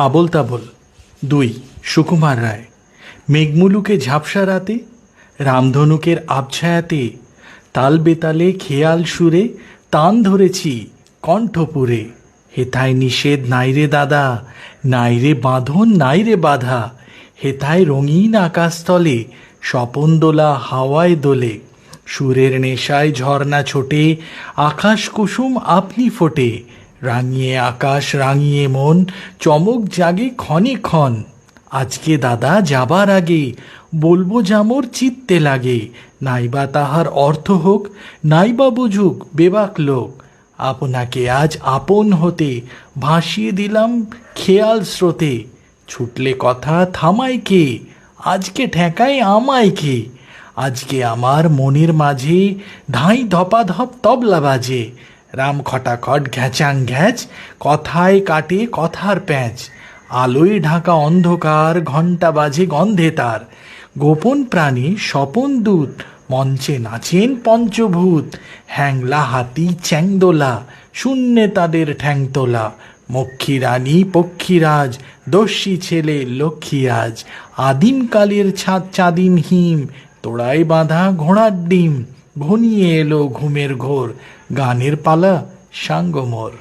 আবল তাবল। দুই, সুকুমার রায়। মেঘমুলুকে ঝাপসা রাতে, রামধনুকের আবছায়াতে তাল বেতালে খেয়াল সুরে তান ধরেছি কণ্ঠপুরে। হেথায় নিষেধ নাইরে দাদা, নাইরে বাঁধন, নাইরে বাধা। হেথায় রঙিন আকাশতলে স্বপন দোলা হাওয়ায় দোলে। সুরের নেশায় ঝর্ণা ছোটে আকাশ কুসুম আপনি ফোটে। রাঙিয়ে আকাশ, রাঙিয়ে মন, চমক জাগে ক্ষণে ক্ষণ। আজকে দাদা যাবার আগে বলব যামোর চিত্তে লাগে। নাইবা তাহার অর্থ হোক, নাইবা বুঝুক বেবাক লোক। আপনাকে আজ আপন হতে ভাসিয়ে দিলাম খেয়াল স্রোতে। ছুটলে কথা থামাই কে? আজকে ঠেকাই আমায় কে? আজকে আমার মনের মাঝে ধাই ধপাধপ তবলা বাজে। রাম খটাখট ঘ্যাচাং ঘ্যাচ, কথায় কাটে কথার প্যাঁচ, আলোয় ঢাকা অন্ধকার, ঘণ্টা বাজে গন্ধে তার, গোপন প্রাণী স্বপন দূত, মঞ্চে নাচেন পঞ্চভূত, হ্যাংলা হাতি চ্যাংদোলা, শূন্যে তাদের ঠ্যাংতোলা মক্ষী রানী পক্ষীরাজ, দস্যি ছেলে লক্ষ্মীরাজ, আদিমকালের ছাদ চাঁদিম হিম তোড়াই বাঁধা ঘোড়ার ডিম ঘনিয়ে এলো ঘুমের ঘোর গানের পালা সাঙ্গমোর।